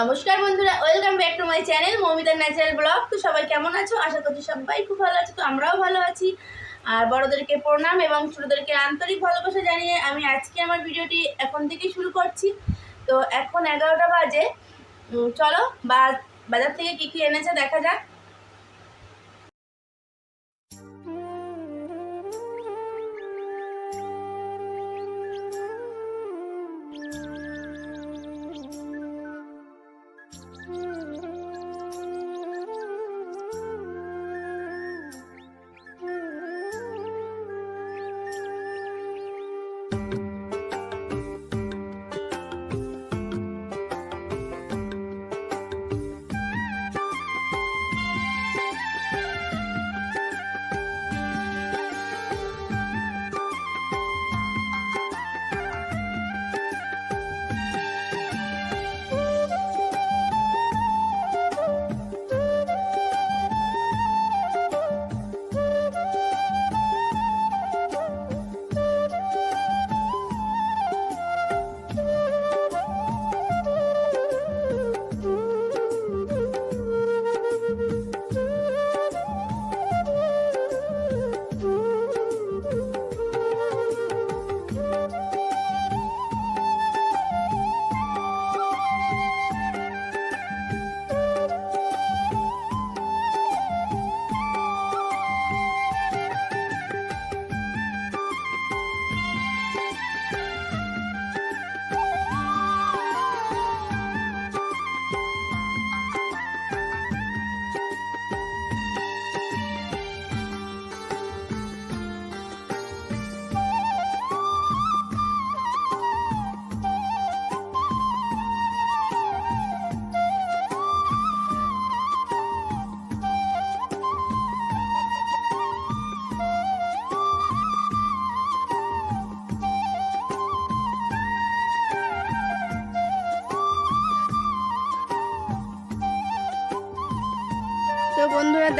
নমস্কার বন্ধুরা welcome back to my channel মমিতার natural blog তো সবাই কেমন আছো? আশা করছি সবাই খুব ভালো আছো, তো আমরাও ভালো আছি। আর বড়োদেরকে প্রণাম এবং ছোটোদেরকে আন্তরিক ভালোবাসা জানিয়ে আমি আজকে আমার ভিডিওটি এখন থেকেই শুরু করছি। তো এখন এগারোটা বাজে। চলো বা বাজার থেকে কী কী এনেছে দেখা যাক।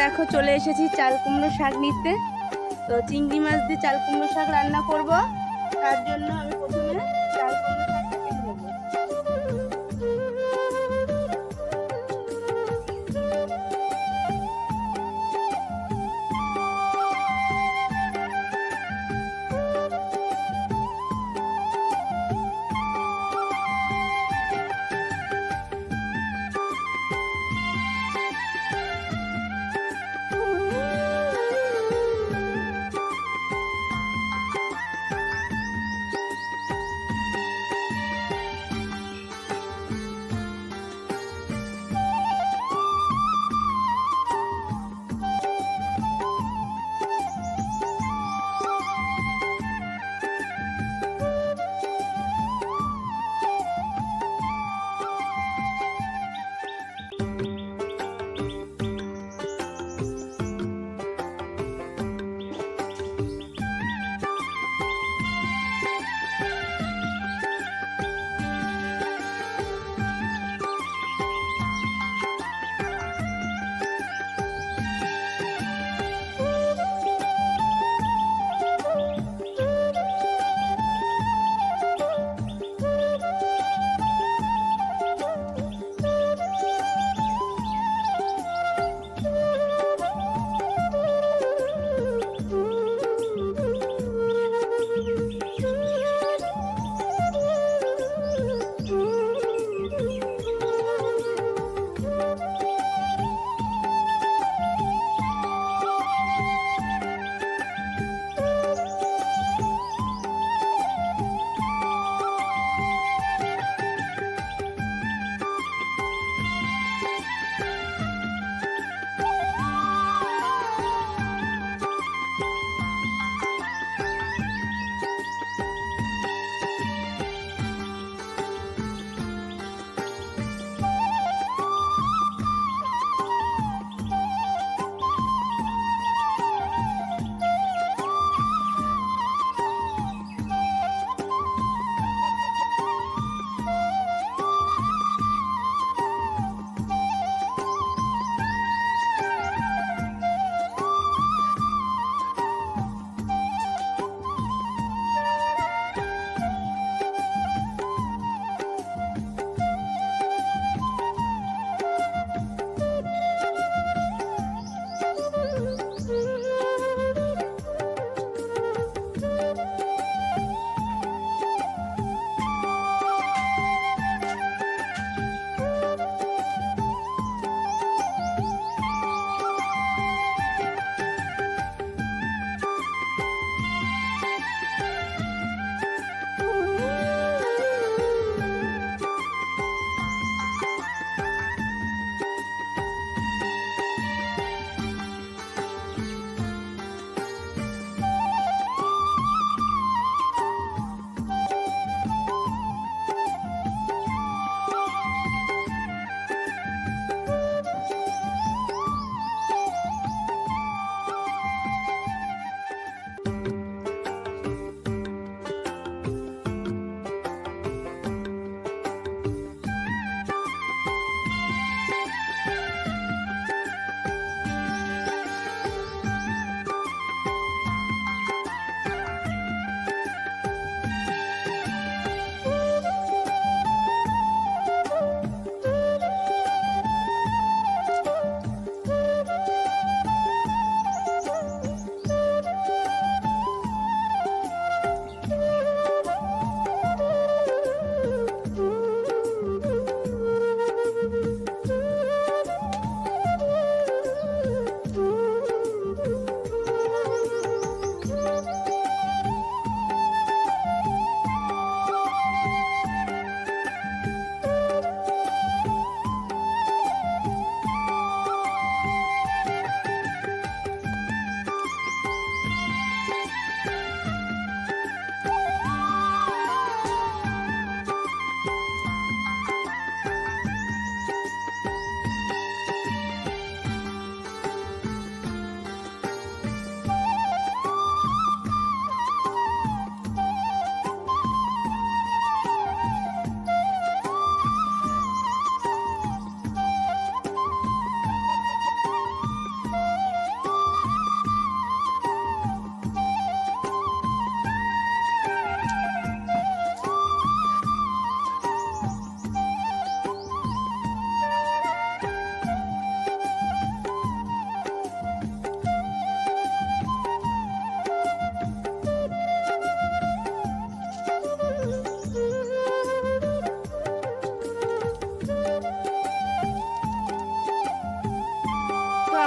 দেখো, চলে এসেছি চাল কুমড়ো শাক নিতে। তো চিংড়ি মাছ দিয়ে চাল কুমড়ো শাক রান্না করব। তার জন্য আমি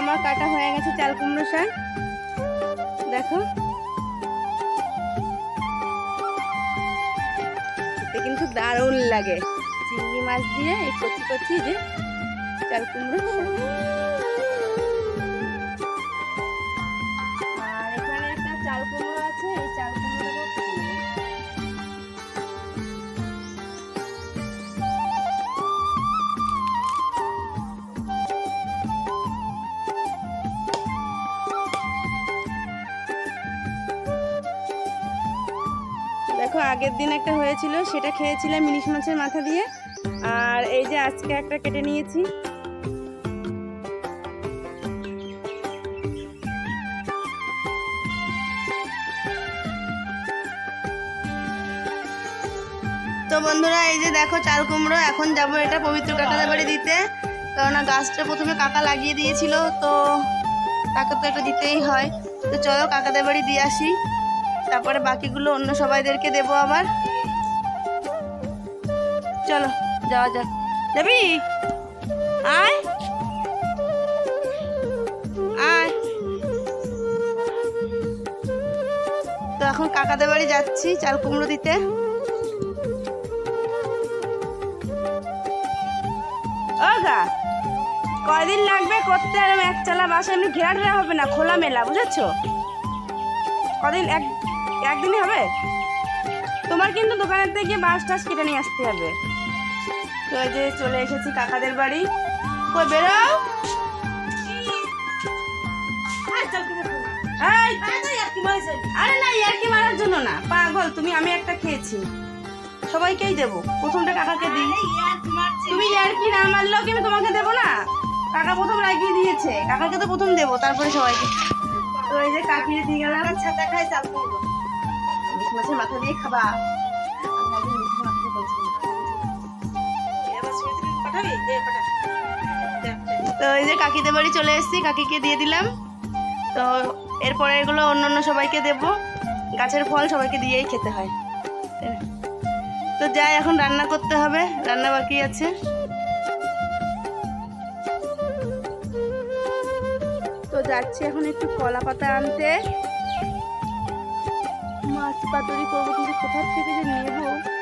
আমার কাটা হয়ে গেছে চাল কুমড়ো শাক। দেখো। কিন্তু দারুণ লাগে। চিংড়ি মাছ দিয়ে এই কচি কচি যে চাল কুমড়ো আগের দিন একটা হয়েছিল, সেটা খেয়েছিলাম ইলিশ মাছের মাথা দিয়ে। আর এই যে আজকে একটা কেটে নিয়েছি। তো বন্ধুরা, এই যে দেখো চাল কুমড়ো, এখন যাব এটা পবিত্র কাকাদের বাড়ি দিতে। কেননা গাছটা প্রথমে কাকা লাগিয়ে দিয়েছিল, তো কাকা তো এটা দিতেই হয়। তো চলো কাকাদের বাড়ি দিয়ে আসি। তারপরে বাকিগুলো অন্য সবাইদেরকে দেবো আবার। চলো, যাওয়া যাক। যাবি আয়। আয়। তো এখন কাকাদের বাড়ি যাচ্ছি চাল কুমড়ো দিতে। গা, কয়দিন লাগবে করতে? আর এক চালা বাসা এমনি ঘেরা হবে না খোলা মেলা বুঝেছ? কদিন এক একদিনই হবে? তোমার কিন্তু দোকানের থেকে বাস টাস কেটে নিয়ে আসতে হবে। তো এই যে চলে এসেছি কাকাদের বাড়ি। কই বেরো এই, আরে না ইয়ার্কি মারার জন্য। না পাগল তুমি আমি একটা খেয়েছি। সবাইকেই দেবো। প্রথমটা কাকাকে দিই। তুমি ইয়ার্কি না মারলেও কি আমি তোমাকে দেবো না। কাকা প্রথম লাগিয়ে দিয়েছে। কাকাকে তো প্রথম দেবো তারপরে সবাইকে। তো এই যে কাকিয়ে দিয়ে গেলাম। ছাতা খাই চাল মাছের মাথা দিয়ে খাবা। তো এই যে কাকিদের বাড়ি চলে এসেছি, কাকিকে দিয়ে দিলাম। তো এরপরে এগুলো অন্য অন্য সবাইকে দেব। গাছের ফল সবাইকে দিয়েই খেতে হয়। তো যাই, এখন রান্না করতে হবে। রান্না বাকি আছে। তো যাচ্ছি এখন একটু কলা পাতা আনতে। মাছ পাতুরি করব কিন্তু কোথার থেকে যে নেব?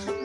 হয়ে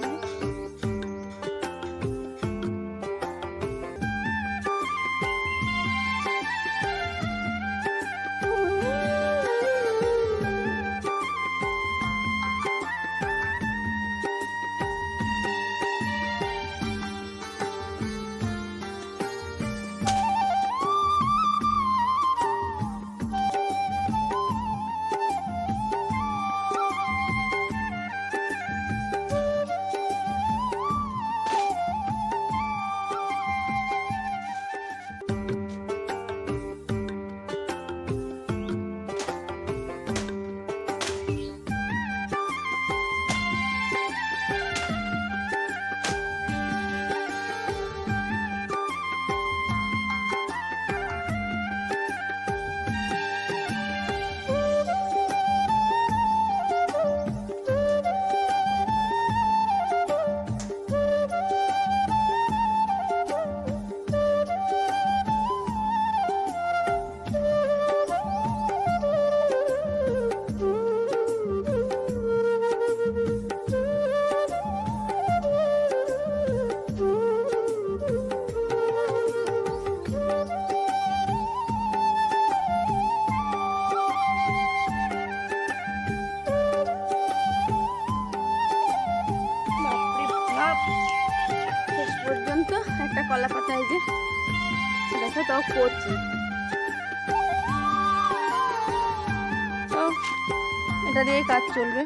এটা দিয়ে কাজ চলবে।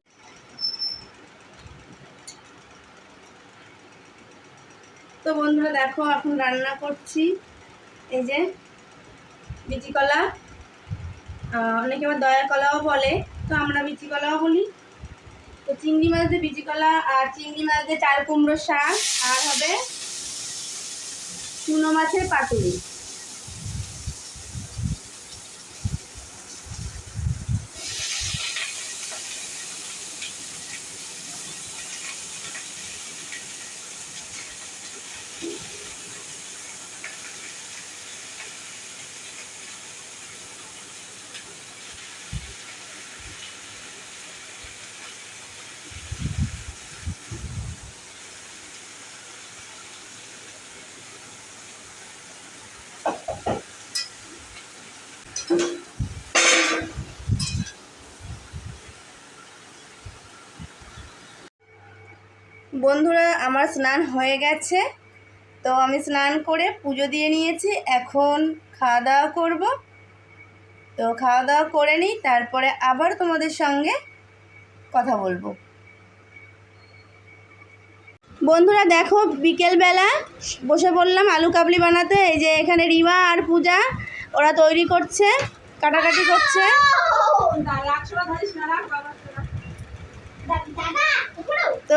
তো বন্ধুরা দেখো, এখন রান্না করছি। এই যে বিচি কলা। অনেকে আবার দয়া কলাও বলে, তো আমরা বিচি কলাও বলি। তো চিংড়ি মাছ দিয়ে বিচি কলা আর চিংড়ি মাছ দিয়ে চাল কুমড়ো শাক, আর হবে চুনো মাছের পাতুরি। বন্ধুরা, আমার স্নান হয়ে গেছে। তো আমি স্নান করে পুজো দিয়ে নিয়েছি। এখন খাওয়া দাওয়া করব। তো খাওয়া দাওয়া করে নিই, তারপরে আবার তোমাদের সঙ্গে কথা বলব। বন্ধুরা, দেখো বিকেলবেলা বসে পড়লাম আলু কাবলি বানাতে। এই যে এখানে রিমা আর পূজা, ওরা তৈরি করছে, কাটাকাটি করছে।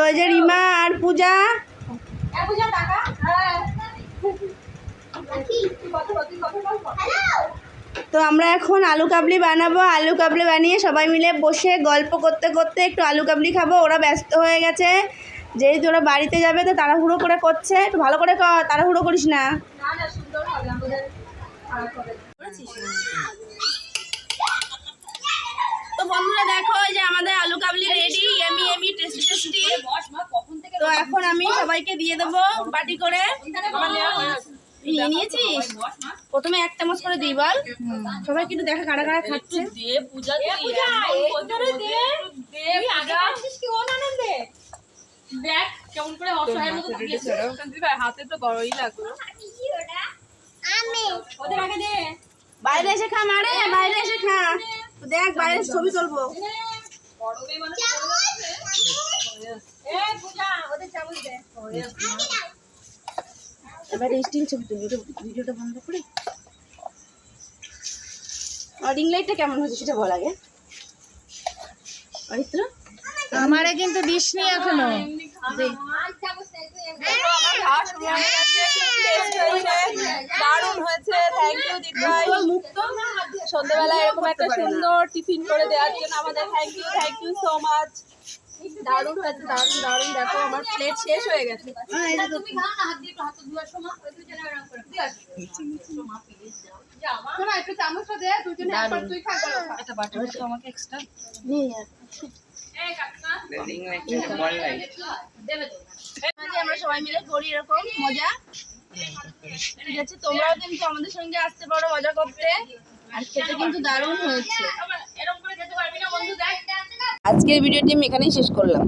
এই যে রিমা আর পূজা। তো আমরা এখন আলু কাবলি বানাবো। আলু কাবলি বানিয়ে সবাই মিলে বসে গল্প করতে করতে একটু আলু কাবলি খাব। ওরা ব্যস্ত হয়ে গেছে। যেহেতু ওরা বাড়িতে যাবে, তো তাড়াহুড়ো করে করছে। একটু ভালো করে তাড়াহুড়ো করিস না। তো বন্ধুরা দেখো যে আমাদের আলু কাবলি টেস্টি তো এখন আমি সবাইকে দিয়ে দেবো বাটি করে। নিয়ে নিয়েছিস? প্রথমে এক চামচ করে দিই বল। সবাই কিন্তু দেখা কারা কারা খাচ্ছে। দেখ কেমন করে অসহায়ের মতো হাতে তো বড়ই লাগল। ওদের আগে দে। বাইরে এসে খা মারে বাইরে এসে খা। দেখ বাইরে ছবি তুলবো। বড় মেয়ে মানে এ পূজা ওদের চামচ দে এবার স্টিল ছবি তুলি ভিডিওটা বন্ধ করে। আর রিং লাইটটা কেমন হয়েছে সেটা বল আগে। অরিত্র? আমারে কিন্তু দিসনি এখনও। হয়ে হয়েছে দারুণ হয়েছে থ্যাংক ইউ দিদিভাই সন্ধ্যাবেলা এরকম একটা সুন্দর টিফিন করে দেওয়ার জন্য আমাদের thank you thank you so much দারুণ হয়েছে দারুণ দারুণ দেখো আমার প্লেট শেষ হয়ে গেছে। হ্যাঁ, এই যে তো- নেই আর। আজকে আমরা সবাই মিলে করি এরকম মজা। ঠিক আছে তোমরাও কিন্তু আমাদের সঙ্গে আসতে পারো মজা করতে। আর খেতে কিন্তু দারুণ হয়েছে। আজকের ভিডিওটি আমি এখানেই শেষ করলাম।